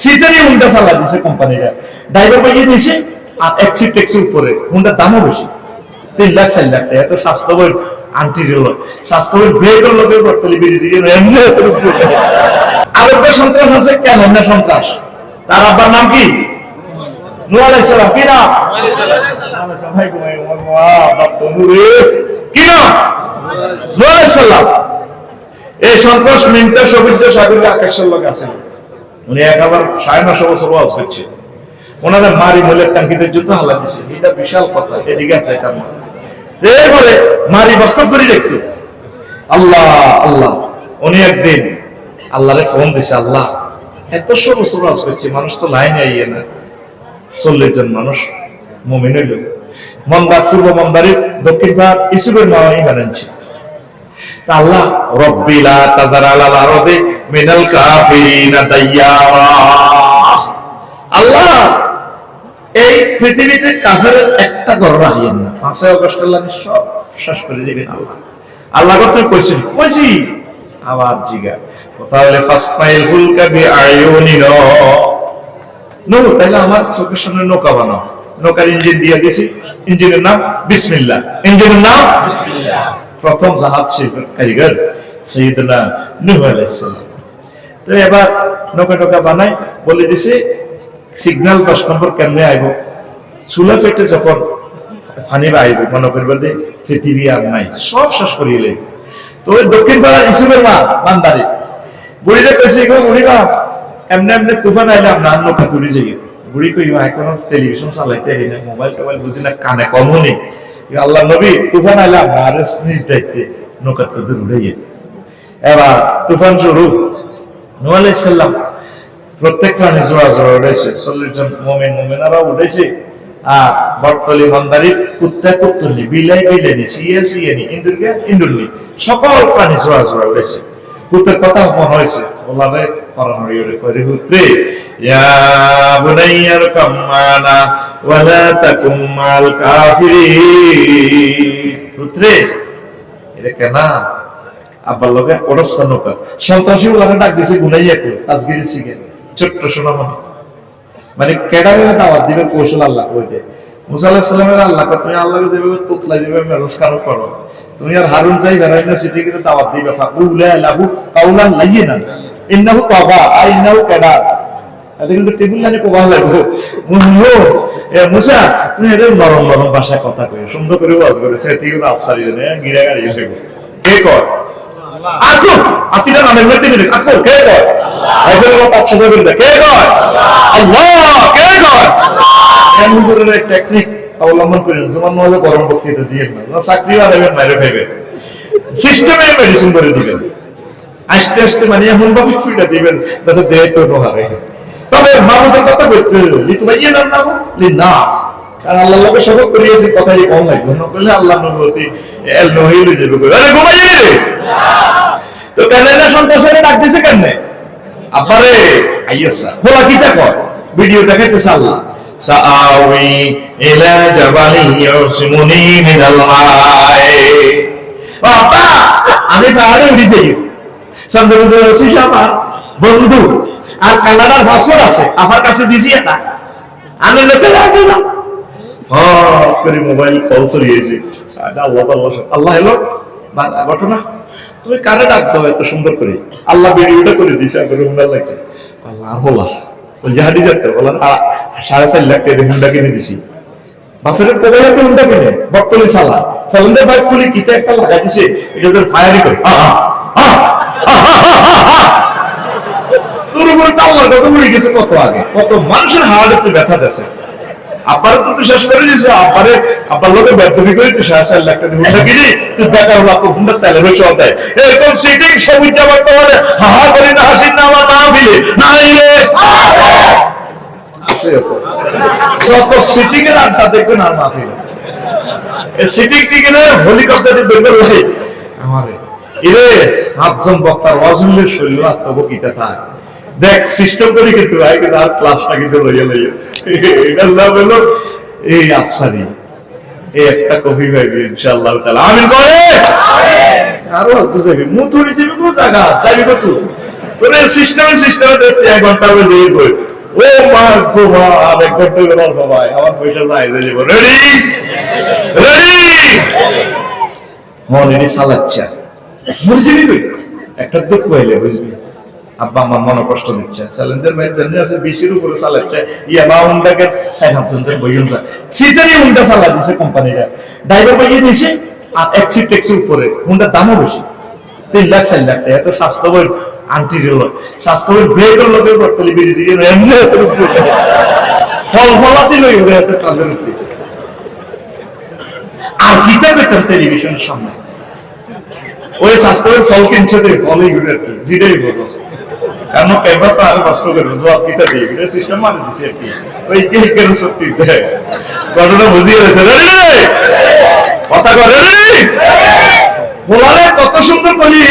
সিটে নিয়ে হুন্ডা চালা দিছে কোম্পানিরা ড্রাইভার পাইয়ে দিয়েছে আর এক সিট ট্যাক্সির উপরে। দামও বেশি। তিন লাখ, চার লাখ টাকা। এত স্বাস্থ্যবই আন্টি দিল স্বাস্থ্যবই ব্রেকের লোকের বর্তলি বেরিয়েছে কিন্তু এমনি সন্ত্রাস আছে, কেন? এমনি সন্ত্রাস। তার আব্বার নাম কি? এই আকাশের লোক আছেন উনি একেবার সাড়ে নশো বছর ওয়াজ করছে ওনাদের মারি মূলের টাঙ্কিতে যুদ্ধ হালা দিছে। এটা বিশাল কথা, এদিকে এরপরে মারি বাস্তব করে দেখতো। আল্লাহ আল্লাহ। উনি একদিন আল্লাহরে ফোন দিছে, আল্লাহ, এত শো বছর ওয়াজ করছে মানুষ তো লাইনে আইয়ে না। চল্লিশ জন মানুষ মমিন হইল। মন্দার পূর্ব মন্দারের দক্ষিণ ভাগ ইসুবের মা ইমান আল্লাহ রব্বিলা তাজার আলাল আরদে মিনাল কাফিরিনা দাইয়ারা। আল্লাহ, এই পৃথিবীতে কাফের একটা ঘর রাখিয়েন না। পাঁচই অগস্ট আল্লাহ সব শেষ করে আল্লাহ। আল্লাহ কইছি কইছি আবার জিগা তাহলে ফুলকা বি নো তাহলে আমার চোখের সামনে নৌকা বানাও। নৌকার ইঞ্জিন দিয়ে দিছি। ইঞ্জিনের নাম বিসমিল্লাহ। ইঞ্জিনের নাম প্রথম জাহাজ শিল্পের কারিগর সৈয়দনা নূহ আলাইহিস এবার নৌকা টোকা বানাই, বলে দিছে সিগন্যাল দশ নম্বর কেমনে আইব? চুলা পেটে যখন ফানি আইব মনে করবে যে পৃথিবী আর নাই, সব শেষ করিলে তো ওই দক্ষিণ পাড়া ইসুমের মা, বান্দারে, বুড়িটা কইছে, গো বুড়িমা এমনি এমনি তুফান আইলে আমরা নৌকা তুলি যাই বুড়ি কই এখন টেলিভিশন চালাইতে পারি না মোবাইল টোবাইল বুঝি না, কানে কম নেই। আল্লাহ নবী, তুফান আইলে আমরা আর নিজ দায়িত্বে নৌকা তুলতে উঠে গিয়ে এবার তুফান শুরু। সালাম প্রত্যেক প্রাণী জোড়া জোড়া উঠেছে চল্লিশ জন মোমেন মোমেনারা উঠেছে আর বটতলি মন্দারি কুত্তা, কুত্তলি, বিলাই, বিলাইনি, সিয়ে, সিয়েনি ইন্দুরকে ইন্দুরনি সকল প্রাণী জোড়া জোড়া উঠেছে কুত্তের কথা মনে হয়েছে, ওলারে পরামরি ওরে করে হুত্রে ইয়া বুনাইয়ার কাম্মানা ওয়ালা তাকুম মাল কাফিরিন। হুত্রে এটা কেনা? আব্বার লগে অরস্য নৌকা। সন্ত্রাসী ওলাকে ডাক দিছে গুনাইয়া কো আজগিরি শিখে ছোট্ট সোনামণি। মানে কেডারে দাওয়াত দিবে কৌশল আল্লাহ কইতে মুসা আলাইহিস সালামের আল্লাহ তুমি আল্লাহকে যেভাবে তোতলাই দিবে, মেজাজ খারাপ করো। তুমি আর হারুন চাই বেড়াই না সিটি করে দাওয়াত দিবে। ফাকুলা লাহু কাউলান লাইয়িনা ইন্নাহু তাওবা আ ইন্নাহু কাদা এটা কিন্তু টেবিল লাইনে কোবা লাগবে। মুহো এ মুসা, তুমি এটা নরম নরম ভাষায় কথা কই সুন্দর করে ওয়াজ করে সে তিন আফসারি নে গিরা গাড়ি এসে কে কর আকু আতিরা নামে মেতে দিলে আকু কে এখন ও পাঁচশো করে দিলে কে কর আল্লাহ, কে কর এমন টেকনিক অবলম্বন করেন যেমন নহলে গরম বক্তৃতা দিয়ে না। চাকরি আর এবার মাইরে ফেবে সিস্টেমে মেডিসিন করে দিবেন। আস্তে আস্তে মানে এমন ভাবে ফিটা দিবেন যাতে দেহ তো নহারে তবে মানুষের কথা বলতে হলো লিতু ভাই ইয়ে নাম নাম নাচ। কারণ আল্লাহ লোকে করিয়েছে কথাই কম লাগবে না করলে আল্লাহ নবতী এল নহিল যাবে আরে ঘুমাই তো কেন না সন্তোষের ডাক দিছে কেন আব্বারে আইয়াসা ভিডিও দেখাইতেছে আল্লাহ। সাআউই ইলা জাবালি ইয়াসিমুনি মিনাল মাই বাবা আমি পাহাড়ে উঠে যাই। চন্দ্রবন্ধু রশিস আমার বন্ধু। আর কানাডার পাসপোর্ট আছে। আমার কাছে দিছি এটা। আমি লোকে লাগে করে মোবাইল কল চলিয়েছে আল্লাহ আল্লাহ আল্লাহ এলো? ঘটনা? তুমি কারে ডাক দাও এত সুন্দর করে? আল্লাহ ভিডিওটা করে হুন্ডা লাগছে। আল্লাহ হোলা। ওই জাহাদি যাত্রা বলা সাড়ে চার লাখ টাকা হুন্ডা কিনে দিছি। বাপের কোবাই একটা হুন্ডা কিনে? সালা বাইক খুলি কিতে একটা লাগা দিছে, এটা ফায়ারি করে। তোর উপরে তো মরে গেছে কত আগে। কত মানুষের হাড়ে তো ব্যথা দেছে। আব্বারে তো শেষ করে দিয়েছে, আব্বারে, আব্বার লোকে ব্যর্থবি করে সাড়ে চার লাখ টাকা হুন্ডা কিনি তুই বেকার তো হুন্ডা তেলে হয়ে চলতে এরকম সিটিং সবুজ যাবার তোমার হাহা করে না হাসির না আমার না ফিলে না আছে যত সিটিং এর আড্ডা দেখবেন আর না সিটিং টিকে হেলিকপ্টারে বের করে আমারে। ইরে, সাতজন বক্তার ওয়াজুলের শরীর আত্মবকিতা থাকে দেখ সিস্টেম করে কিন্তু আই কিন্তু আর ক্লাসটা কিন্তু লইয়া লইয়া। এটার নাম হলো এই আফসারি। এই একটা কফি পাইবি ইনশাআল্লাহ তাআলা। আমিন করে? আরও তো যাবি মুতুরি যাবি কোন জায়গা যাবি কত সিস্টেমে সিস্টেমে দেখতে এক ঘণ্টা হয়ে। যাই ও মা গো মা আরেক ঘণ্টা করে অল্প ভাই আমার পয়সা চাই যে যাব। রেডি রেডি মন বুঝছিলি তুই একটা দুঃখ হইলে বুঝবি। আব্বা আমার মনে কষ্ট দিচ্ছে। চ্যালেঞ্জের ভাই জানি আছে বেশির উপরে চালাচ্ছে ইয়া বা উন্ডাকে সাইন হাফজনদের বইন যায় সিটারই উন্ডা চালা দিছে কোম্পানিরা ড্রাইভার পাইয়ে দিয়েছে আর এক সিট ট্যাক্সির উপরে। উন্ডার দামও বেশি। তিন লাখ, চার লাখ টাকা। এত স্বাস্থ্য বই আন্টি দিল স্বাস্থ্য বই ব্রেকের বেরিয়েছে এমনি ফল লই ওরে এত কাজের আর সামনে। ওই স্বাস্থ্যের ফল কিনছে দে ফল এইগুলো আর কি কারণ পেপার তো আরও কষ্ট করে জবাব দিয়ে? সিস্টেম মানে দিছে আর কি। ওই কে কেন সত্যি ঘটনা বুঝিয়ে রে কথা করে রে কত সুন্দর কলি।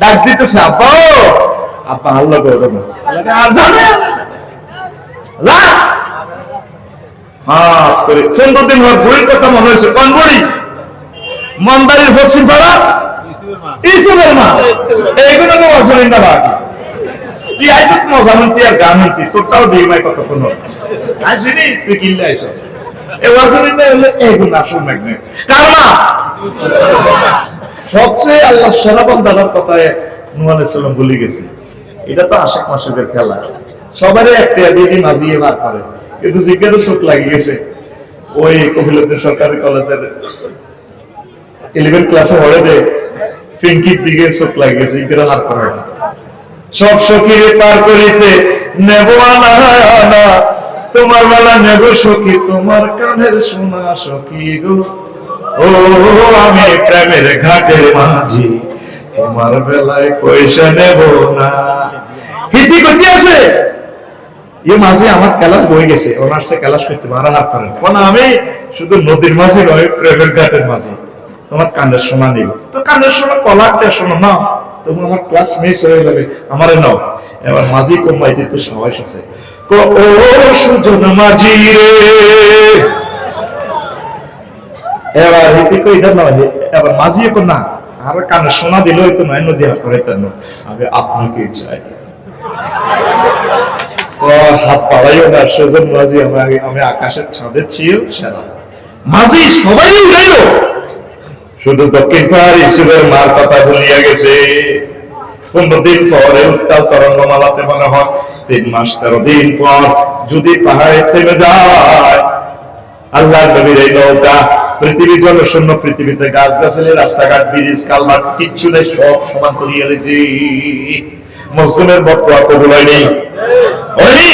ডাক দিতেছে ও। আব্বা, আল্লাহ করে না আর জানে? করে। সুন্দর দিন হওয়ার বুড়ির কথা মনে হয়েছে। কোন বুড়ি? মন্দারির পশ্চিম পাড়া ইসুলের মা। এইগুলো তো বাকি। তুই আর তোরটাও দিই মাই আসিনি, তুই আইস। হলে এইগুলো সবচেয়ে আল্লাহ দাদার কথায় এটা তো আশেক মাসেদের খেলা। সবারই একটা দিদি মাজিয়ে বার করে। কিন্তু জিজ্ঞাসা চোখ লাগিয়ে গেছে। ওই কপিলদ্দিন সরকারি কলেজের ইলেভেন ক্লাসে পড়ে দে। পিঙ্কির দিকে চোখ লাগিয়ে গেছে হার করে সব পার করিতে নেব আনা তোমার বেলা নেব সখী, তোমার কানের শোনা সখী গো। ও, আমি প্রেমের ঘাটের মাঝি, তোমার বেলায় পয়সা নেব না। হিতি আছে? এ মাঝে আমার ক্যালাস বই গেছে, অনার্সে ক্যালাস করতে মারা হাত করেন কোন আমি শুধু নদীর মাঝে নয়, প্রেমের ঘাটের মাঝে। তোমার কানের শোনা নেই তো কানের শোনা কলারটা শোনো না? তখন আমার ক্লাস মিস হয়ে যাবে। আমারে নাও। এবার মাঝি কমাইতে তো সবাই আছে ও সুজন মাঝি রে। এবার নয় এবার মাঝি না, আর কানে শোনা দিল তো নয় নদী হাত করে আপনাকে চাই। হাত পাড়াইও না মাঝি, আমি আকাশের ছাদের চেয়েও সেরা মাঝি, সবাই উঠাইল শুধু দক্ষিণ পাহাড় ইসুরের মার কথা ভুলিয়া গেছে। পনেরো দিন পরে উত্তাল তরঙ্গ মালাতে মনে হয় তিন মাস তেরো দিন পর যদি পাহাড়ে থেমে যায়, আল্লাহ নবীর এই নৌকা পৃথিবী জলশূন্য পৃথিবীতে গাছ গাছালি রাস্তাঘাট, ব্রিজ কালভার্ট কিচ্ছু নেই, সব সমান করিয়া দিয়েছি মুসলিমের বক্তব্য কবুল হয়নি। হয়নি?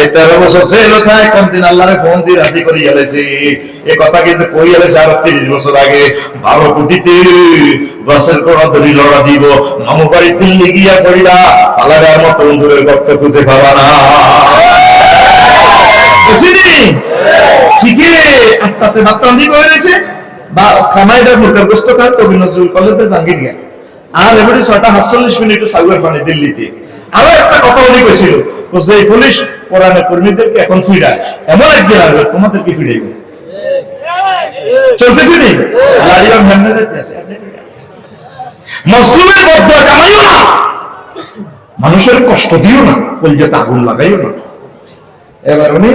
এই তেরো বছর তাই কোনদিন আল্লাহরে ফোন দিয়ে রাজি করে গেলেছি এ কথা কিন্তু কই গেলেছে আরও তিরিশ বছর আগে? বারো কোটিতে বাসের কোন লড়া দিব। মামু বাড়ি দিল্লি গিয়া করিলা আলাদার মতো বন্ধুরের গপ্ত খুঁজে পাবা না। আত্মাতে মাত্রান্তি করে রয়েছে বা খামাইদার মুখের গোস্ত খান কবি নজরুল কলেজে জাঙ্গির গিয়া আর এবারে ছয়টা সাতচল্লিশ মিনিটে দিল্লিতে। আরও একটা কথা উনি যে পুলিশ কর্মীদেরকে এখন ফিরায়, এমন একদিন আসবে, তোমাদেরকে নি? মজলুমের কামাইও না। মানুষের কষ্ট দিও না কলজাতে আগুন লাগাইও না। এবার উনি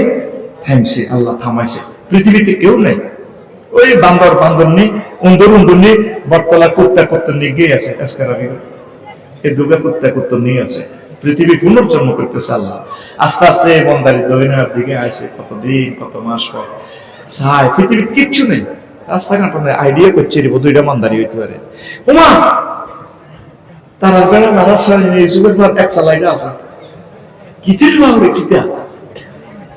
থামছে আল্লাহ থামাইছে। পৃথিবীতে কেউ নেই। ওই বান্দর বান্দর নি, উন্দর উন্দর নি, বটতলা কুত্তা কুত্তা নিয়ে গিয়ে আছে এসকারাবি এই দুর্গা কুত্তা কুত্তা নিয়ে আছে। পৃথিবী পুনর্জন্ম করতেছে আল্লাহ। আস্তে আস্তে এই বন্দারি দরিনার দিকে আছে কতদিন, কত মাস পর। সাই পৃথিবীর কিচ্ছু নেই। রাস্তাঘাট আইডিয়া করছে রে দুইটা মন্দারি হইতে পারে। উমা! তার বেলা নারাজ সারি নিয়ে ইসুবের পর এক সালাইটা আছে। কিতের বাবরে কিতা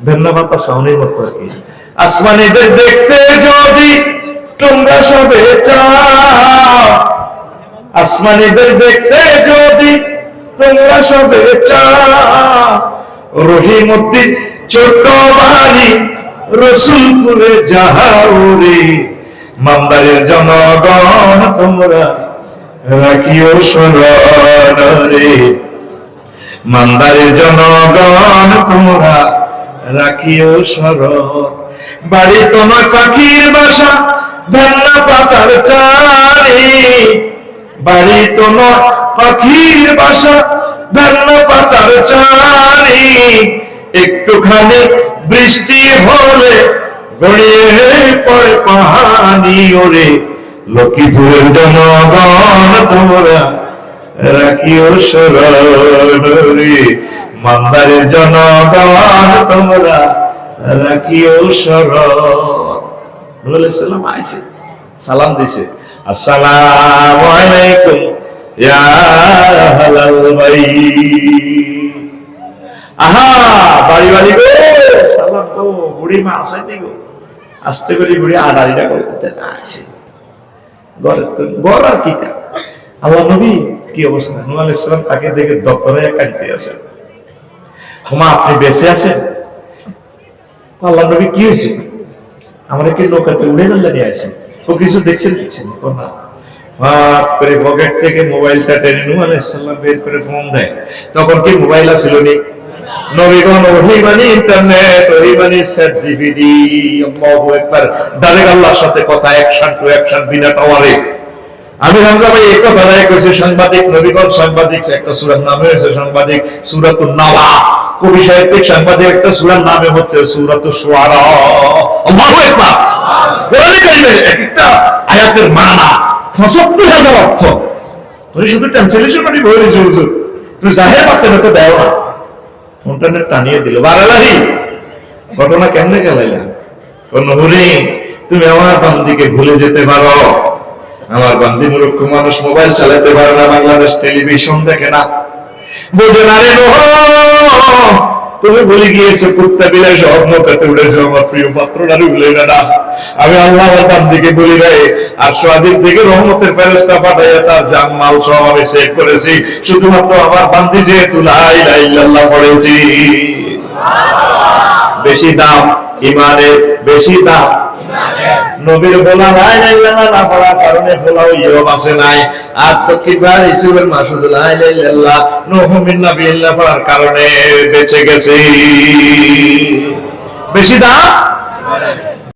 ধন্যবাদ সাউনের মতো আর কি। আসমানিদের দেখতে যদি তোমরা সবে চাও। আসমানিদের দেখতে যদি তোমরা সবে চাও। রহিমুদ্দিন ছোট বাড়ি রসুলপুরে যাও রে মামদারের জনগণ, তোমরা রাখিও স্মরণ রে। মান্দারের জনগণ, তোমরা রাখিও স্মরণ বাড়ি তোমার পাখির বাসা ভেন্না পাতার চারি। বাড়ি তোমার পাখির বাসা ভেন্না পাতার চারি। একটুখানি বৃষ্টি হলে গড়িয়ে পড়ে পাহানি ওরে। লক্ষ্মীপুরের জনগণ তোমরা রাখিও সরে মান্দারের জনগণ তোমরা সালাম আইছে, সালাম দিছে। আসসালামু আলাইকুম বাড়ি বাড়ি তো বুড়ি মা আসেনি গো। আসতে করে বুড়ি করতে না আছে। তো আর কি অবস্থা? তাকে দেখে দপ্তরে কাঁদতে ক্ষমা আপনি বেঁচে আছেন? আল্লাহ নবী কি হয়েছে? আমরা কি নৌকাতে উড়ে গেল আছে ও কিছু দেখছেন দেখছেন না। করে পকেট থেকে মোবাইলটা টেনে বের করে দেয়। তখন কি মোবাইল ইন্টারনেট আল্লাহর সাথে কথা অ্যাকশন টু অ্যাকশন বিনা টাওয়ারে আমি হামজা ভাই একটা বেলায় কইছে সাংবাদিক, নবীগণ সাংবাদিক, একটা সূরার নাম হয়েছে সাংবাদিক সূরাতুন নাবা কবি সাহিত্যিক সাংবাদিক, একটা সূরার নামে হচ্ছে সূরাতুশ শুআরা আল্লাহু আকবার। কোরআনে কারিমে এক একটা আয়াতের মানা। ৭৫ হাজার অর্থ। তুই শুধু ট্রান্সলেশন মানে বলে দিয়েছিস হুজুর। তুই জাহের পাতে না তো দেও না। ইন্টারনেট টানিয়ে দিল। বারালাহি ঘটনা কেমনে গেলাইলা? কোন হুরি তুমি আমার বান্দিকে ভুলে যেতে পারো। আমার বান্দি মূর্খ মানুষ মোবাইল চালাতে পারে না, বাংলাদেশ টেলিভিশন দেখে না। বোঝে না রে তুমি গিয়েছো, কুত্তা বিলাই সব নৌকাতে উঠেছো, আমার প্রিয় না। আমি আল্লাহ বান্দিকে বলি রে আর থেকে রহমতের ফেরস্তা পাঠাইয়া তার জান, মাল সব আমি সেভ করেছি। শুধুমাত্র আমার বান্দি যেহেতু লাই লাই ইল্লাল্লাহ পড়েছি। বেশি দাম ইমানের বেশি দাম। নবীর গোলা লাই লাই ইল্লাল্লাহ না পড়ার কারণে ফলাও ইয়ম আছে নাই। আর প্রত্যেকবার ইসুবের মাসুদ লাই লাই ইল্লাল্লাহ নূহ মিন নাবিয়্যাল্লাহ পড়ার কারণে বেঁচে গেছে। বেশি দাম?